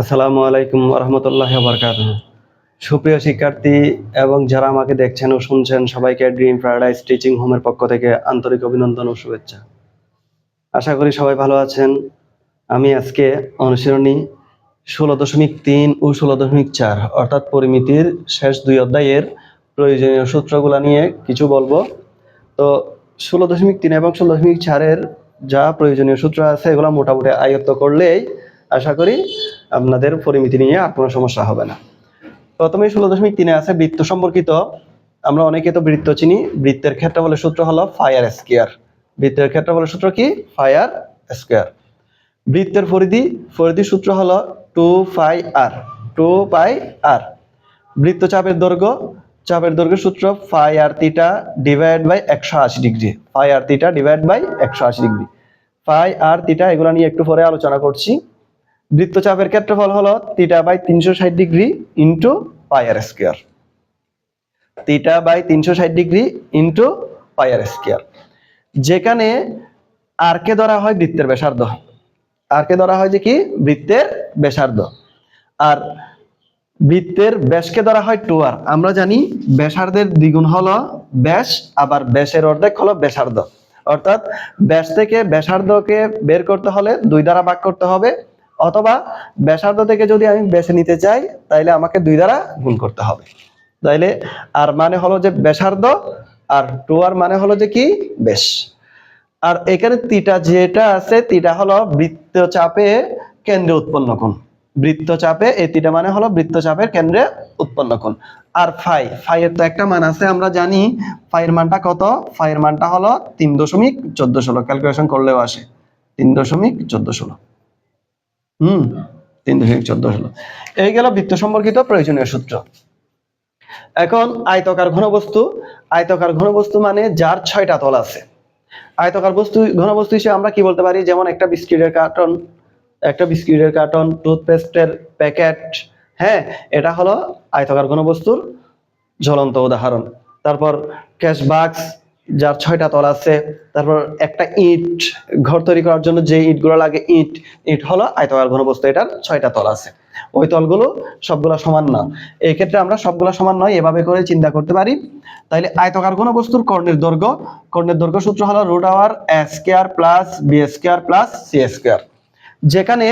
আসসালামু আলাইকুম রহমতুল্লাহ বরকাত সুপ্রিয় শিক্ষার্থী এবং যারা আমাকে দেখছেন ও শুনছেন, সবাইকে ড্রিম প্যারাডাইস টিচিং হোমের পক্ষ থেকে আন্তরিক অভিনন্দন ও শুভেচ্ছা। আশা করি সবাই ভালো আছেন। আমি আজকে অনুশীলনী ষোলো দশমিক তিন ও ষোলো দশমিক চার, অর্থাৎ পরিমিতির শেষ দুই অধ্যায়ের প্রয়োজনীয় সূত্রগুলো নিয়ে কিছু বলব। তো ষোলো দশমিক তিন এবং ষোলো দশমিক চারের যা প্রয়োজনীয় সূত্র আছে, এগুলো মোটামুটি আয়ত্ত করলেই আশা করি আপনাদের পরিমিতি নিয়ে আর কোনো সমস্যা হবে না। প্রথমে ষোলো দশমিক তিনে আছে বৃত্ত সম্পর্কিত। আমরা অনেকে তো বৃত্ত চিনি। বৃত্তের ক্ষেত্রফলের সূত্র হলো ফায়ার স্কোয়ার। বৃত্তের ক্ষেত্রফলের সূত্র কি? Pi r square. বৃত্তের পরিধি পরিধি সূত্র হলো two pi r, two pi r. বৃত্ত চাপের দৈর্ঘ্য চাপের দৈর্ঘ্য সূত্র pi r theta divide by একশো আশি degree. Pi R theta divide by একশো আশি ডিগ্রি। ফাই আর তিটা এগুলো নিয়ে একটু পরে আলোচনা করছি। বৃত্তচাপের ক্ষেত্রফল হলো তিটা বাই তিনশো ষাট degree into pi R square theta by তিনশো ষাট ডিগ্রি ইন্টু পায়ার স্কোয়ার যেখানে আরকে ধরা হয় বৃত্তের ব্যাসার্ধ। আরকে ধরা হয় যে কি? বৃত্তের ব্যাসার্ধ। আর বৃত্তের ব্যাসকে ধরা হয় টু আর আমরা জানি ব্যাসার্ধের দ্বিগুণ হলো ব্যাস, আবার ব্যাসের অর্ধেক হলো ব্যাসার্ধ। অর্থাৎ ব্যাস থেকে ব্যাসার্ধকে বের করতে হলে দুই দ্বারা ভাগ করতে হবে। অথবা ব্যাসার্ধ থেকে যদি আমি বেছে নিতে চাই, তাইলে আমাকে দুই দ্বারা গুণ করতে হবে। তাইলে আর মানে হলো যে ব্যাসার্ধ, আর টু আর মানে হলো যে কি? বেশ। আর এখানে তিটা যেটা আছে তিটা হলো বৃত্ত চাপে কেন্দ্রে উৎপন্ন কোণ। বৃত্তচাপে, এই তিটা মানে হলো বৃত্ত চাপের কেন্দ্রে উৎপন্ন কোণ। আর ফাই ফাই এর তো একটা মান আছে, আমরা জানি ফাই এর মানটা কত? ফাই এর মানটা হলো তিন দশমিক চোদ্দ ষোলো। ক্যালকুলেশন করলেও আসে। তিন দশমিক চোদ্দ ষোলো। হুম, তিন দশমিক চোদ্দ ষোলো এই গেল বৃত্ত সম্পর্কিত প্রয়োজনীয় সূত্র। এখন আয়তকার ঘনবস্তু আয়তকার ঘনবস্তু মানে যার ছয়টা তল আছে। আয়তকার বস্তু, ঘনবস্তু হিসেবে আমরা কি বলতে পারি? যেমন একটা বিস্কিটের কার্টন, একটা বিস্কিটের কার্টন, টুথপেস্টের প্যাকেট হ্যাঁ এটা হলো আয়তকার ঘনবস্তুর জ্বলন্ত উদাহরণ। তারপর ক্যাশ বাক্স যার ছয়টা তল আছে, তারপর একটা ইট, ঘর তৈরি করার জন্য যে ইটগুলো লাগে, ইট ইট হলো আয়তকার ঘনবস্তু, এটার ছয়টা তল আছে। ওই তলগুলো সবগুলো সমান না। এই ক্ষেত্রে আমরা সবগুলো সমান নয়, এভাবে করে চিন্তা করতে পারি। তাইলে আয়তকার ঘনবস্তুর কর্ণের দৈর্ঘ্য কর্ণের দৈর্ঘ্য সূত্র হলো root our square plus B square plus C square. যেখানে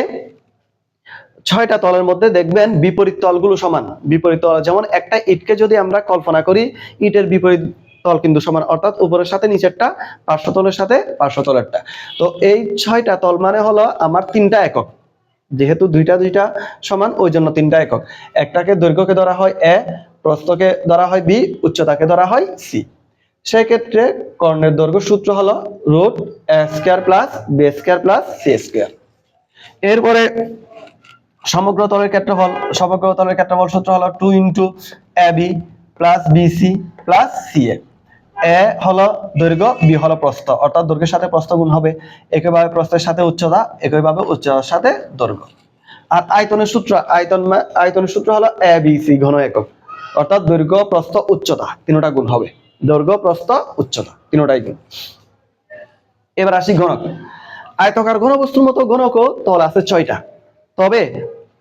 ছয়টা তলের মধ্যে দেখবেন বিপরীত তলগুলো সমান। বিপরীত তল, যেমন একটা ইটকে যদি আমরা কল্পনা করি, ইটের বিপরীত তল কিন্তু সমান, অর্থাৎ উপরের সাথে নিচেরটা পার্শ্ব তলের সাথে পার্শ্ব তলেরটা তো এই ছয়টা তল মানে হলো আমার তিনটা একক। যেহেতু দুইটা দুইটা সমান, ওই জন্য তিনটা একক। একটাকে দৈর্ঘ্যকে ধরা হয় এ, প্রস্থকে ধরা হয় বি, উচ্চতাকে ধরা হয় সি। সেক্ষেত্রে কর্ণের দৈর্ঘ্য সূত্র হলো root square plus B square plus C square. এরপরে সমগ্র তলের ক্ষেত্রফল, সমগ্র তলের ক্ষেত্রফল সূত্র হলো two into A B plus BC plus C A হলো দৈর্ঘ্য, বি হলো প্রস্থ। অর্থাৎ দৈর্ঘ্যের সাথে প্রস্থ গুণ হবে। একইভাবে প্রস্থের সাথে উচ্চতা, একইভাবে উচ্চতার সাথে দৈর্ঘ্য। আর আয়তনের সূত্র, আয়তন আয়তনের সূত্র হলো এ, বি, সি ঘন একক। অর্থাৎ দৈর্ঘ্য, প্রস্থ, উচ্চতা তিনটা গুণ হবে। দৈর্ঘ্য, প্রস্থ, উচ্চতা তিনটাই গুণ। এবার আসি ঘনক। আয়তকার ঘন ঘনবস্তুর মতো ঘনকও তল আছে ছয়টা। তবে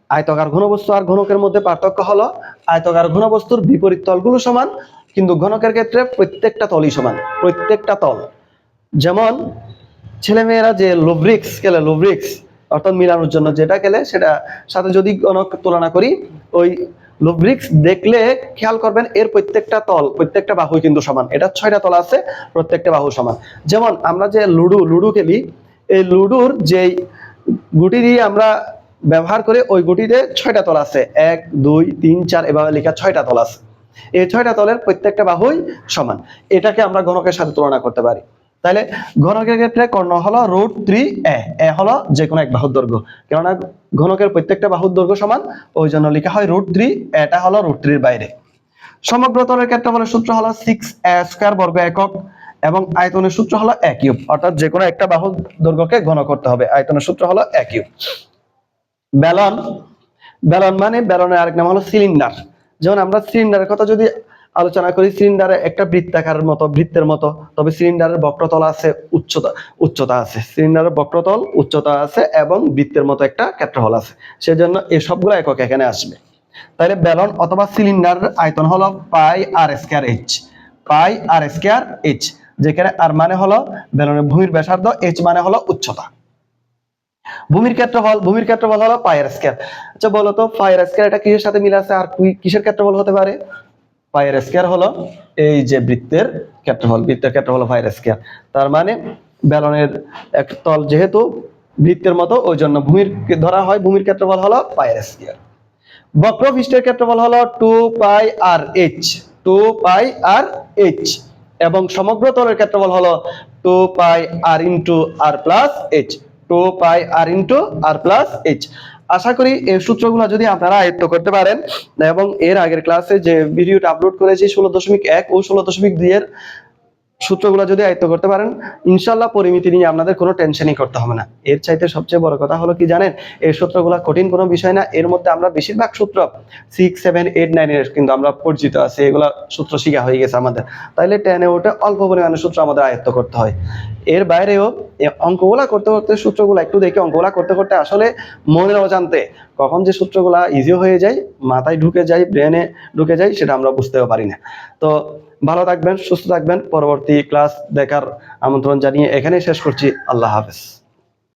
আয়তকার ঘনবস্তু আর ঘনকের মধ্যে পার্থক্য হলো, আয়তকার ঘনবস্তুর বিপরীত তলগুলো সমান কিন্তু ঘনকের ক্ষেত্রে প্রত্যেকটা তলই সমান, প্রত্যেকটা তল। যেমন ছেলেমেয়েরা যে লোব্রিক্স খেলে লোব্রিক্স অর্থাৎ মিলানোর জন্য যেটা খেলে, সেটা সাথে যদি ঘনক তুলনা করি, ওই লোব্রিক্স দেখলে খেয়াল করবেন এর প্রত্যেকটা তল, প্রত্যেকটা বাহু কিন্তু সমান। এটা ছয়টা তল আছে, প্রত্যেকটা বাহু সমান। যেমন আমরা যে লুডু লুডু খেলি, এই লুডুর যেই গুটি দিয়ে আমরা ব্যবহার করে, ওই গুটিতে ছয়টা তল আছে। এক, দুই, তিন, চার, এভাবে লেখা ছয়টা তল আছে। এই ছয়টা তলের প্রত্যেকটা বাহুই সমান। এটাকে আমরা গণকের সাথে তুলনা করতে পারি। তাহলে ঘনকের ক্ষেত্রে কর্ণ হলো রুট থ্রি এ এ হলো যে কোনো এক বাহুর দৈর্ঘ্য। কেননা ঘনকের প্রত্যেকটা বাহুর দৈর্ঘ্য সমান, ওই জন্য লেখা হয় রুট থ্রি, এটা হলো রুট থ্রির বাইরে। সমগ্র তলের ক্ষেত্রে ক্ষেত্রফলের সূত্র হলো সিক্স এ স্কোয়ার বর্গ একক, এবং আয়তনের সূত্র হলো এক কিউব। অর্থাৎ যে কোনো একটা বাহুর দৈর্ঘ্যকে ঘন করতে হবে। আয়তনের সূত্র হলো এক কিউব। ব্যালন ব্যালন মানে ব্যালনের আরেক নাম হলো সিলিন্ডার যেমন আমরা সিলিন্ডারের কথা যদি আলোচনা করি, সিলিন্ডারে একটা বৃত্তাকারের মতো, বৃত্তের মতো, তবে সিলিন্ডারের বক্রতল আছে, উচ্চতা উচ্চতা আছে। সিলিন্ডারের বক্রতল, উচ্চতা আছে এবং বৃত্তের মতো একটা ক্ষেত্রফল আছে। সেজন্য এই সবগুলো একক এখানে আসবে। তাহলে ব্যালন অথবা সিলিন্ডারের আয়তন হলো pi R square H. Pi R square H, যেখানে আর মানে হলো ব্যালনের ভূমির ব্যাসার্ধ এইচ মানে হলো উচ্চতা। ভূমির ক্ষেত্রফল ভূমির ক্ষেত্রফল হলো পায়ের স্কয়ার আচ্ছা বলো তো, পায়ের স্কয়ার এটা কিসের সাথে মিল আছে আর কিসের ক্ষেত্রফল হতে পারে? পায়ের স্কয়ার হলো এই যে বৃত্তের ক্ষেত্রফল বৃত্তের ক্ষেত্রফল পায়ের স্কয়ার তার মানে ব্যালনের এক তল যেহেতু বৃত্তের মতো, ওই জন্য ভূমির ধরা হয়, ভূমির ক্ষেত্রফল হলো পায়ের স্কয়ার বক্রপৃষ্ঠের ক্ষেত্রফল হলো two pi R H, two pi R H. এবং সমগ্র তলের ক্ষেত্রফল হলো two pi R into R plus H. R into R plus H. আশা করি এই সূত্রগুলো যদি আপনারা আয়ত্ত করতে পারেন, এবং এর আগের ক্লাসে যে ভিডিওটা আপলোড করেছি, ষোলো দশমিক এক ও ষোলো দশমিক দুই এর সূত্রগুলো যদি আয়ত্ত করতে পারেন ইনশাল্লাহ পরিমিতি নিয়ে আপনাদের কোনো টেনশনই করতে হবে না। এর চাইতে সবচেয়ে বড় কথা হলো কি জানেন, এই সূত্রগুলো কঠিন কোনো বিষয় না। এর মধ্যে আমরা বেশিরভাগ সূত্র সিক্স সেভেন এইট নাইনের কিন্তু আমরা পরিচিত আছি। এগুলা সূত্র শিখা হয়ে গেছে আমাদের। তাইলে টেনে ওঠে অল্প পরিমাণে সূত্র আমাদের আয়ত্ত করতে হয়। এর বাইরেও অঙ্কগুলা করতে করতে সূত্রগুলো একটু দেখে অঙ্কগুলা করতে করতে আসলে মনের অজান্তে কখন যে সূত্রগুলা ইজি হয়ে যায়, মাথায় ঢুকে যায় ব্রেনে ঢুকে যায়, সেটা আমরা বুঝতেও পারি না। তো ভালো থাকবেন সুস্থ থাকবেন। পরবর্তী ক্লাস দেখার আমন্ত্রণ জানিয়ে এখানেই শেষ করছি। আল্লাহ হাফেজ।